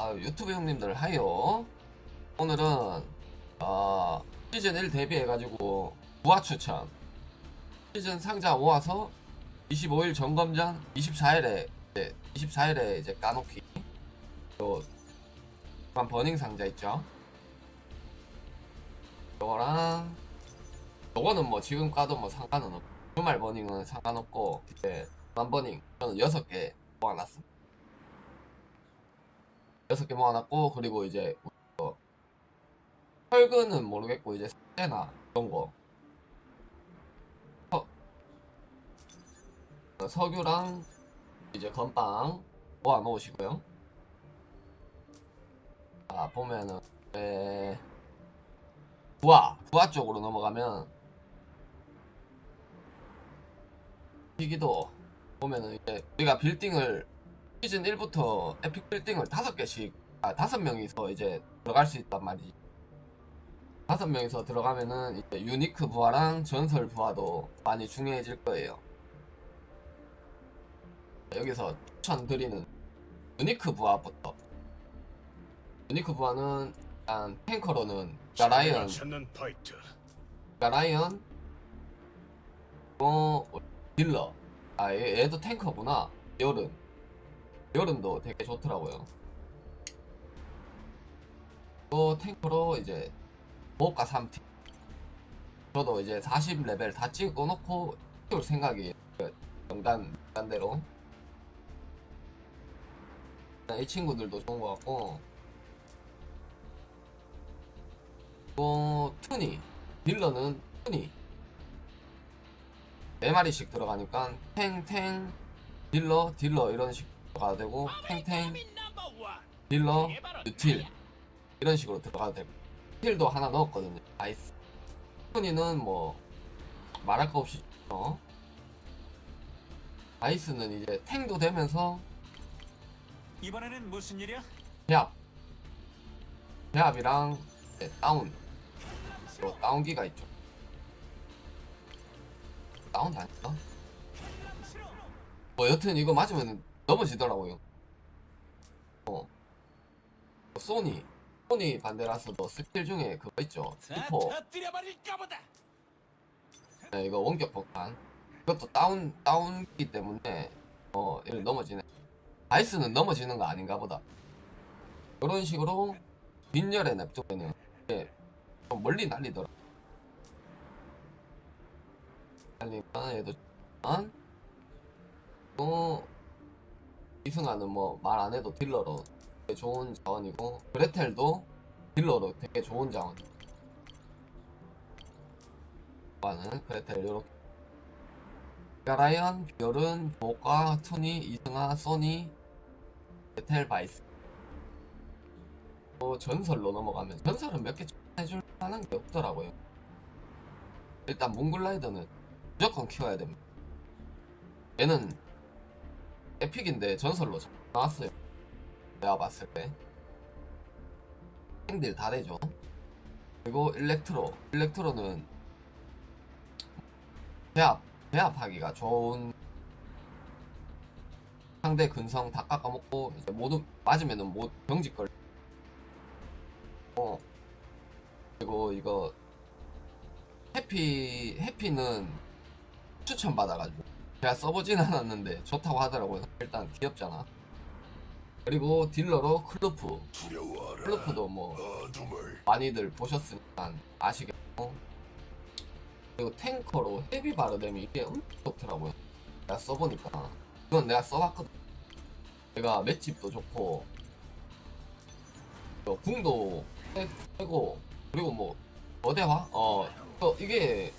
아, 유튜브 형님들 하요. 오늘은 어, 시즌 1 대비해가지고 부하 추천. 시즌 상자 모아서 25일 점검전 24일에 이제 24일에 이제 까놓기. 또 버닝 상자 있죠. 요거랑 요거는 뭐 지금 까도 뭐 상관은 없고 주말 버닝은 상관없고 이제 일반 버닝 저는 6개 모아놨습니다. 6개 모아놨고 그리고 이제 뭐 혈근은 모르겠고 이제 세나 이런 거 서, 어, 석유랑 이제 건빵 모아 놓으시고요. 자 보면은 에... 부하 부하 쪽으로 넘어가면 기기도 보면은 이제 우리가 빌딩을 시즌 1부터 에픽 빌딩을 다섯 개씩 아 다섯 명이서 이제 들어갈 수 있단 말이지. 다섯 명이서 들어가면은 이제 유니크 부하랑 전설 부하도 많이 중요해질 거예요. 여기서 추천드리는 유니크 부하부터. 유니크 부하는 일단 탱커로는 가라이언. 가라이언, 어 딜러. 아 얘, 얘도 탱커구나. 여름. 여름도 되게 좋더라고요. 또 탱커로 이제 모가 3팀. 저도 이제 40레벨 다 찍어놓고 키울 생각이 영단 영단대로. 이 친구들도 좋은 것 같고. 또 투니 딜러는 투니 네 마리씩 들어가니까 탱탱 딜러 딜러 이런 식으로 들어가도 되고 탱탱 딜러 유틸 이런 식으로 들어가도 되고. 딜도 하나 넣었거든요. 나이스. 토니는 뭐 말할 거 없이 좋죠 나이스는 이제 탱도 되면서. 이번에는 무슨 일이야? 배합이랑 이제 다운. 또 다운기가 있죠. 다운 다녔어? 뭐 여튼 이거 맞으면 넘어지더라고요. 어. 소니 소니 반대라서도 스킬 중에 그거 있죠. 보다. 네, 이거 원격 폭탄 이것도 다운 다운기 때문에 어 이렇게 넘어지네. 아이스는 넘어지는 거 아닌가 보다. 이런 식으로 빈혈에 냅두면은 이게 좀 멀리 날리더라. 날리면 얘도 좋지만 또 이승아는 뭐말 안 해도 딜러로 되게 좋은 자원이고 그레텔도 딜러로 되게 좋은 자원. 는 그레텔 요렇게. 가라이언, 비얼은, 보가, 투니, 이승아, 소니, 베텔, 바이스. 또 전설로 넘어가면 전설은 몇 개 해줄 만한 게 없더라고요. 일단 몽글라이더는 무조건 키워야 됩니다. 얘는 에픽인데 전설로 나왔어요. 내가 봤을 때. 행딜 다 되죠. 그리고 일렉트로. 일렉트로는 배합 배합하기가 좋은 상대 근성 다 깎아먹고 이제 모두 맞으면은 못 병직 걸. 어. 그리고 이거 해피 해피는 추천 받아가지고 제가 써보진 않았는데 좋다고 하더라고요. 일단 귀엽잖아. 그리고 딜러로 클루프. 클루프도 뭐 많이들 보셨으니까 아시겠고. 그리고 탱커로 헤비 바르뎀이 이게 엄청 좋더라고요. 내가 써보니까. 이건 내가 써봤거든. 내가 맷집도 좋고. 또 궁도 세- 세고. 그리고 뭐 어대화? 어 어, 이게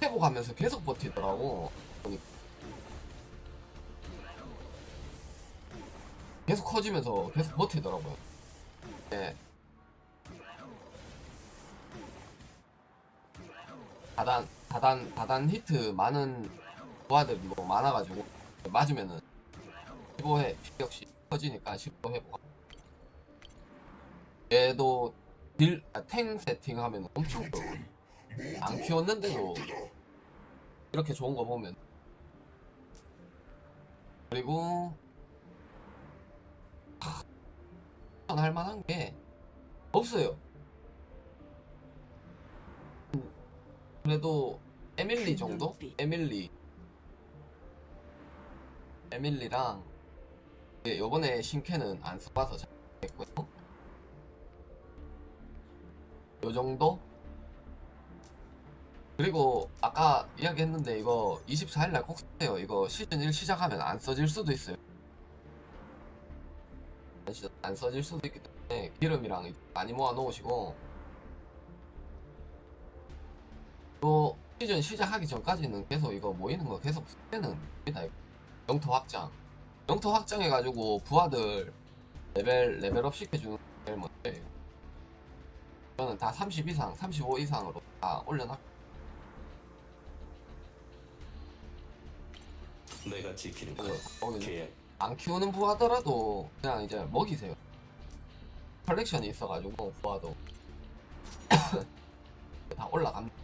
회복하면서 계속 버티더라고 계속 커지면서 계속 버티더라고요 네. 다단 다단 다단 히트 많은 부하들이 뭐 많아가지고 맞으면은 15회 역시 커지니까 15 회복. 얘도 딜, 아, 탱 세팅하면 엄청 좋아. 안 키웠는데도 이렇게 좋은 거 보면 그리고 하, 할 만한 게 없어요. 음, 그래도 에밀리 정도? 에밀리 에밀리랑 예, 요번에 신캐는 안 써봐서 잘 모르겠고요. 요 정도? 그리고 아까 이야기했는데 이거 24일날 꼭 쓰세요. 이거 시즌 1 시작하면 안 써질 수도 있어요. 안 써질 수도 있기 때문에 기름이랑 많이 모아 놓으시고 또 시즌 시작하기 전까지는 계속 이거 모이는 거 계속 쓰는 겁니다. 영토 확장. 영토 확장해가지고 부하들 레벨 레벨업 시켜주는 게 제일 먼저예요. 저는 다 30 이상, 35 이상으로 다 올려놨. 내가 지키는 그거 거기 계약 안 키우는 부 하더라도 그냥 이제 먹이세요. 컬렉션이 있어가지고 부하도 다 올라갑니다.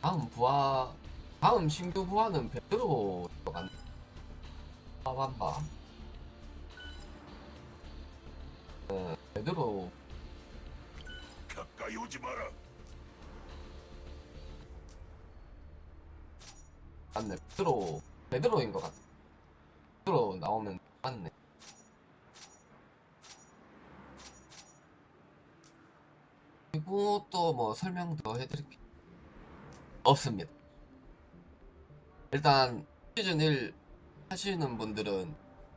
다음 부하 다음 신규 부하는 베드로 들어간 파반바 네, 베드로 가까이 오지 마라. 맞네. 베드로 베드로인 것 같아. 베드로 나오면 맞네. 그리고 또 뭐 설명 더 해드릴게. 없습니다. 일단 시즌 1 하시는 분들은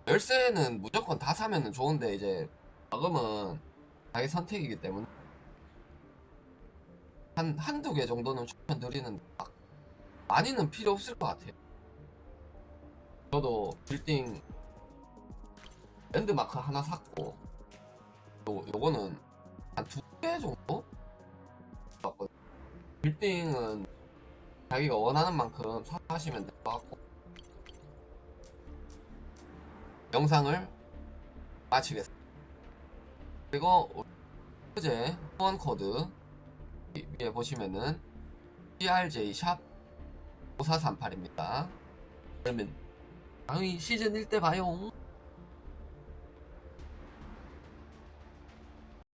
열쇠는 무조건 다 사면은 좋은데 이제 자금은 자기 선택이기 때문에 한 한두 개 정도는 추천드리는데 막 많이는 필요 없을 것 같아요. 저도 빌딩 랜드마크 하나 샀고 요, 요거는 한 두 개 정도? 샀거든요. 빌딩은 자기가 원하는 만큼 사- 사시면 될 것 같고 영상을 마치겠습니다. 그리고 현재 후원 코드 이- 위에 보시면은 CRJ 샵 5438입니다. 그러면 다음 시즌 1 때 봐요.